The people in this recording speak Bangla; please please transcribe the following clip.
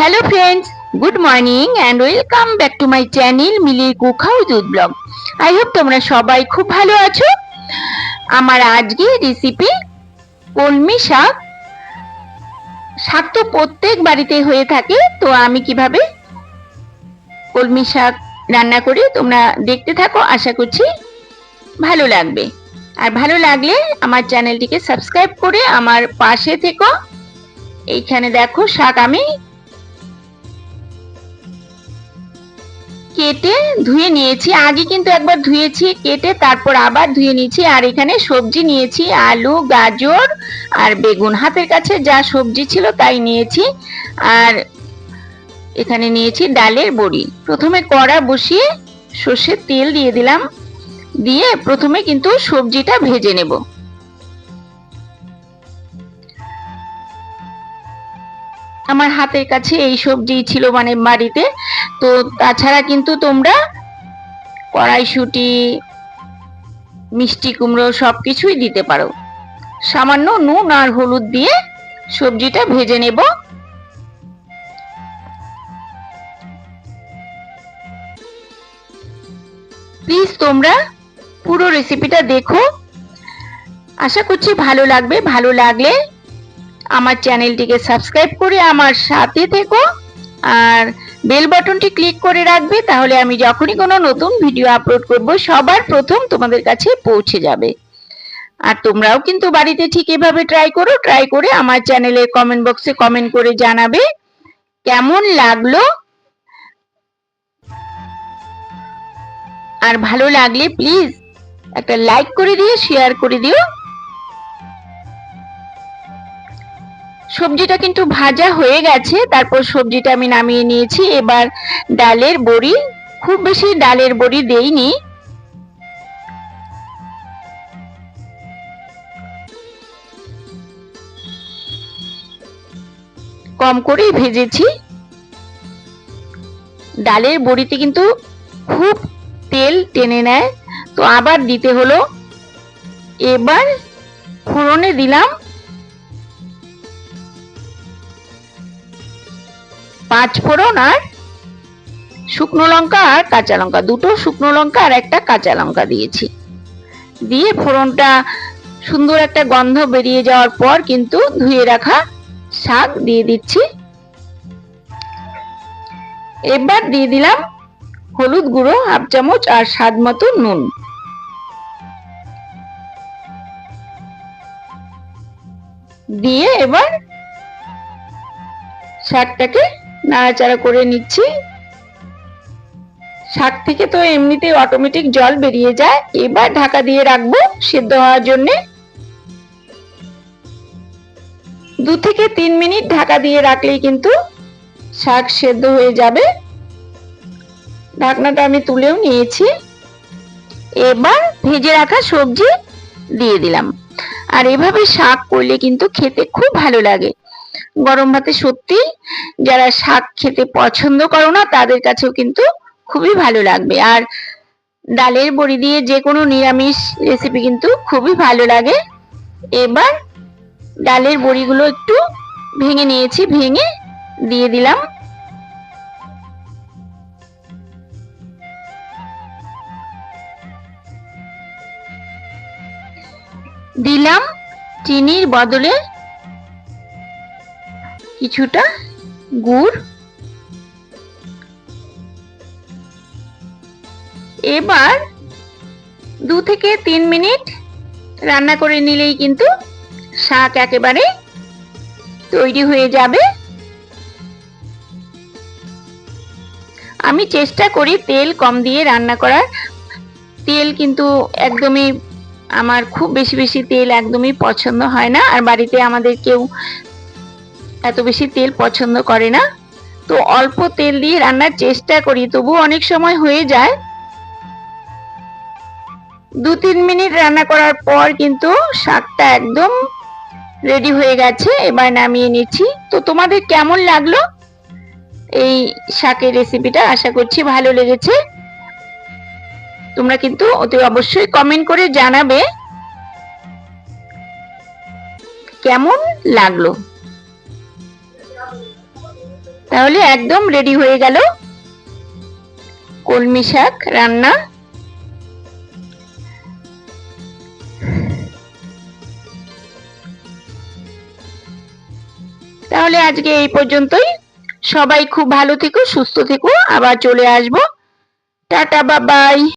Hello friends good morning and welcome back to my channel মিলির cook house blog I hope তোমরা সবাই খুব ভালো আছো। আমার আজকে রেসিপি কলমি শাক। শাক তো প্রত্যেক বাড়িতে হয়ে থাকে, তো আমি কীভাবে কলমি শাক রান্না করি তোমরা দেখতে থাকো, আশা করছি ভালো লাগবে। আর ভালো লাগলে আমার চ্যানেলটিকে সাবস্ক্রাইব করে আমার পাশে থেকো। এইখানে দেখো শাক আমি কেটে ধুয়ে নিয়েছি। আগে কিন্তু একবার ধুয়েছি, কেটে তারপর আবার ধুয়ে নিয়েছি। আর এখানে সবজি নিয়েছি, আলু, গাজর আর বেগুন। হাতের কাছে যা সবজি ছিল তাই নিয়েছি। আর এখানে নিয়েছি ডালের বড়ি। প্রথমে কড়া বসিয়ে সর্ষের তেল দিয়ে দিলাম। দিয়ে প্রথমে কিন্তু সবজিটা ভেজে নেব। আমার হাতের কাছে এই সবজি ছিল মানে বাড়িতে। তো তাছাড়া কিন্তু তোমরা কড়াইশুটি, মিষ্টি কুমড়ো সব কিছুই দিতে পারো। সামান্য নুন আর হলুদ দিয়ে সবজিটা ভেজে নেব। প্লিজ তোমরা পুরো রেসিপিটা দেখো। আশা করছি ভালো লাগবে। ভালো লাগলে আমার চ্যানেলটিকে সাবস্ক্রাইব করে আমার সাথে থেকো। আর বেল বাটনটি ক্লিক করে রাখবে, তাহলে আমি যখনই কোনো নতুন ভিডিও আপলোড করব, সবার প্রথম তোমাদের কাছে পৌঁছে যাবে। আর তোমরাও কিন্তু বাড়িতে ঠিক এভাবে ট্রাই করো ট্রাই করে আমার চ্যানেলের কমেন্ট বক্সে কমেন্ট করে জানাবে কেমন লাগল। আর ভালো লাগলে প্লিজ একটা লাইক করে দিও শেয়ার করে দিও। সবজিটা কিন্তু ভাজা হয়ে গেছে, তারপর সবজিটা আমি নামিয়ে নিয়েছি। এবার ডালের বড়ি, খুব বেশি ডালের বড়ি দেইনি। কম করেই ভেজেছি। ডালের বড়িতে কিন্তু খুব তেল টেনে নেয়। তো আবার দিতে হলো। এবার ফোড়নে দিলাম। পাঁচ ফোড়ন আর শুকনো লঙ্কা আর কাঁচা লঙ্কা। দুটো শুকনো লঙ্কা আর একটা কাঁচা লঙ্কা দিয়েছি। দিয়ে ফোড়নটা সুন্দর একটা গন্ধ বেরিয়ে যাওয়ার পর কিন্তু ধুয়ে রাখা শাক দিয়ে দিচ্ছি। এবার দিয়ে দিলাম হলুদ গুঁড়ো, হাফ চামচ আর স্বাদ মতো নুন। দিয়ে এবার শাকটাকে নাড়াচাড়া করে নিচ্ছি। শাক থেকে তো এমনিতে অটোমেটিক জল বেরিয়ে যায়। এবার ঢাকা দিয়ে রাখব সিদ্ধ হওয়ার জন্য। দু থেকে তিন মিনিট ঢাকা দিয়ে রাখলেই কিন্তু শাক সেদ্ধ হয়ে যাবে। ঢাকনাটা আমি তুলেও নিয়েছি। এবার ভেজে রাখা সবজি দিয়ে দিলাম। আর এভাবে শাক করলে কিন্তু খেতে খুব ভালো লাগে। গরম ভাতে সত্যি যারা শাক খেতে পছন্দ করো না, তাদের কাছেও কিন্তু খুবই ভালো লাগবে। আর ডালের বড়ি দিয়ে যে কোনো নিরামিষ রেসিপি কিন্তু খুবই ভালো লাগে। এবার ডালের বড়িগুলো একটু ভেঙে নিয়েছি, ভেঙে দিয়ে দিলাম। দিলাম চিনির বদলে কিছুটা গুড়। এবার দু থেকে তিন মিনিট রান্না করে নিলেই কিন্তু শাক একেবারে তৈরি হয়ে যাবে। আমি চেষ্টা করি তেল কম দিয়ে রান্না করার। তেল কিন্তু একদমই আমার খুব বেশি বেশি তেল একদমই পছন্দ হয় না। আর বাড়িতে আমাদের কেউ এত বেশি তেল পছন্দ করে না। তো অল্প তেল দিয়ে রান্নার চেষ্টা করি, তবু অনেক সময় হয়ে যায়। দু তিন মিনিট রান্না করার পর কিন্তু শাকটা একদম রেডি হয়ে গেছে, এবার নামিয়ে নিচ্ছি। তো তোমাদের কেমন লাগল এই শাকের রেসিপিটা? আশা করছি ভালো লেগেছে। তোমরা কিন্তু অতি অবশ্যই কমেন্ট করে জানাবে কেমন লাগল। তাহলে একদম রেডি হয়ে গেল। কলমি শাক রান্না। তাহলে আজকে এই পর্যন্তই। সবাই খুব ভালো থেকো, সুস্থ থেকো। আবার চলে আসব। টাটা, বাবাই।